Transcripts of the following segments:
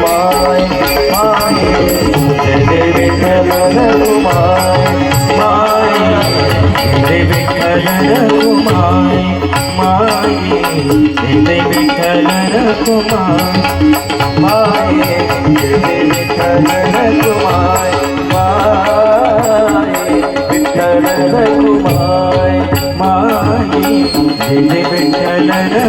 रघुमाय माय जय जय विठ्ठल रघुमाय माय. जय विठ्ठल रघुमाय माय. जय विठ्ठल रघुमाय माय. जय विठ्ठल रघुमाय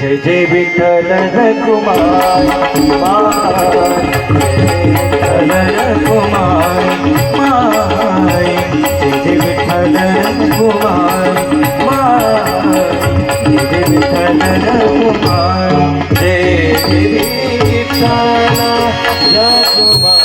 जय जय विठ्ठल रघुमार माय जय माय. जय जय विठ्ठल रघुमार माय. जय जय विठ्ठल रघुमार जय जय विठ्ठल रघुमार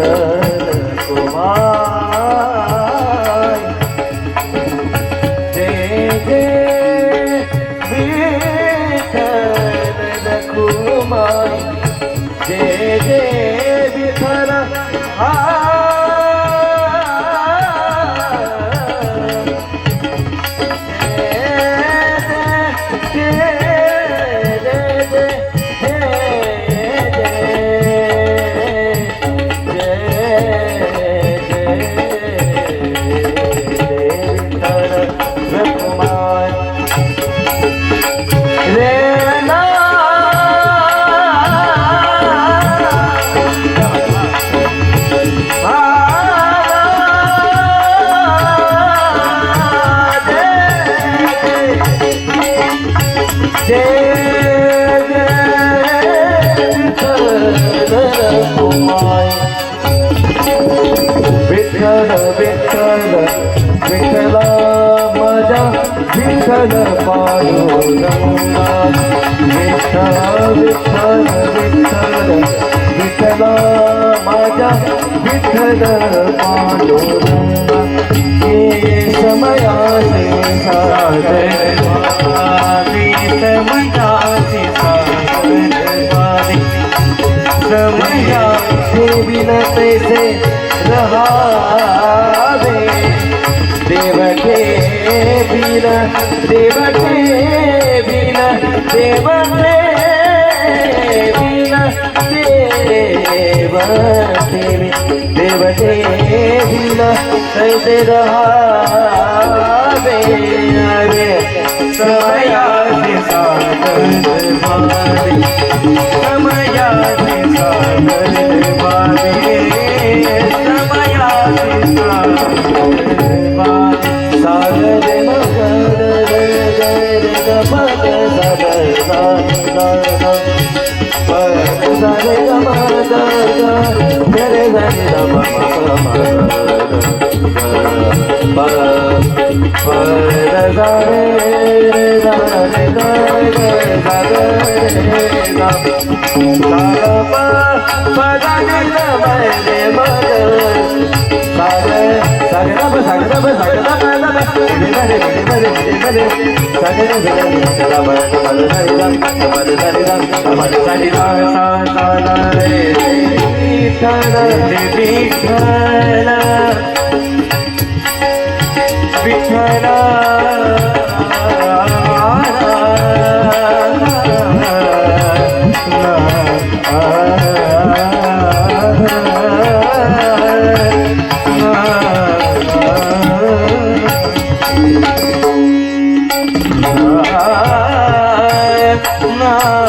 विठ्ठल विठ्ठल विठ्ठला विठ्ठल विठ्ठल विठ्ठल विठ्ठल माझ्या विठ्ठल ये बिन देवते बिन देवते बिन देवते देवते बिन कैसे रहावे अरे समयाचे सागर समया से सागर मारे विठ्ठला Kumar, Kumar.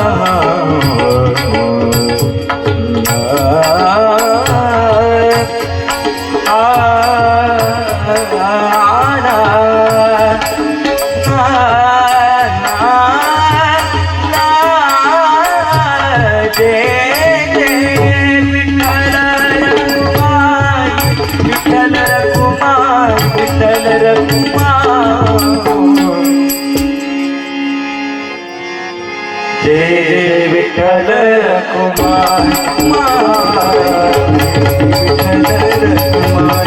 जय विठ्ठल कुमार विठ्ठल कुमार.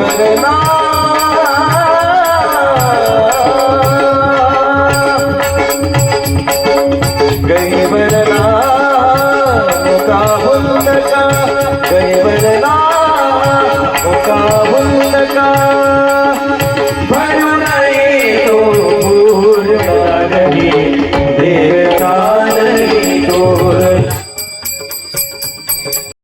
们的。